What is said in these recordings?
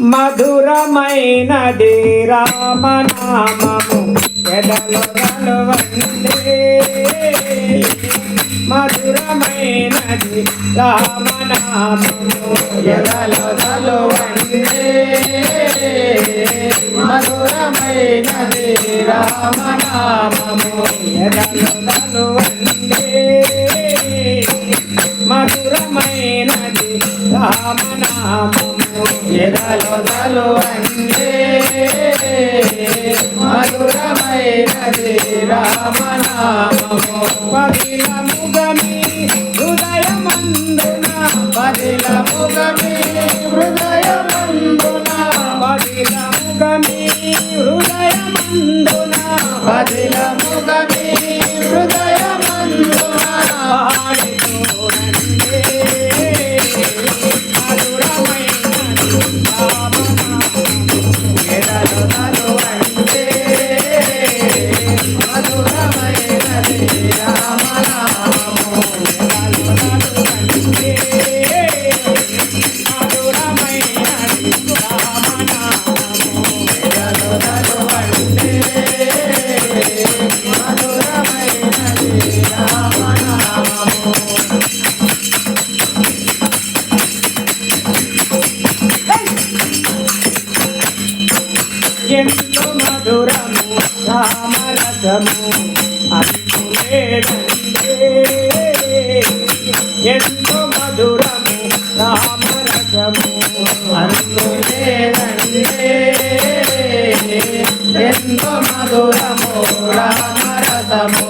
మధురమైన రామనామము. ఎదలు కలువందే మధురమైనది రామనామము. ఎదలు కలువందే మధురమైనది రామనామము. ఎద రామనామము ఎదలొదలు అందే మధురమైనది రామనామము పవిలముగమీ ఎంతో మధురము రామరథము అది ఎంతో మధురము రామరసము. అందులేదండే ఎంతో మధురము రామరసము.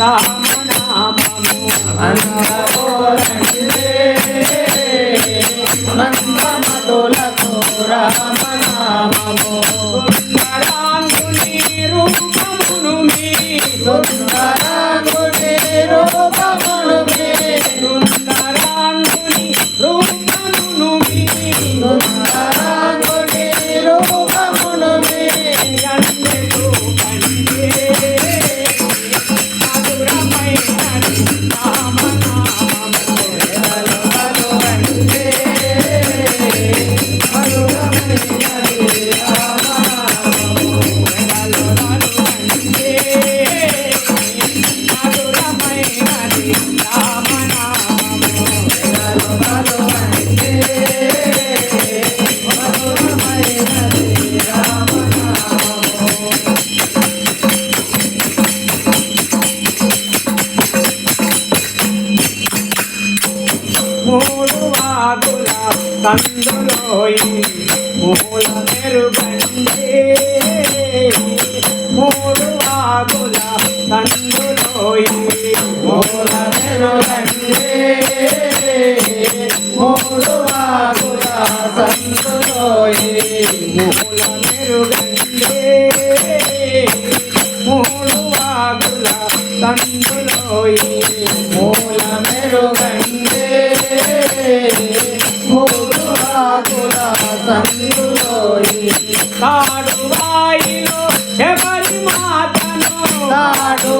రామనామము మందమతులతో రామనామము సుందరాంగుని రూపమును మీ సుందర కందులోయి మూల మెరుగండి. మూడు ఆగుల కందులోయి మూల మెరుగండే. మూడు ఆగుల సందులోయి మూల మెరుగండి. మూడు ఆగుల కందులోయి మూల మెరుగండి. వాగుల సంతులోయి ఎవరి మాటను? నాడు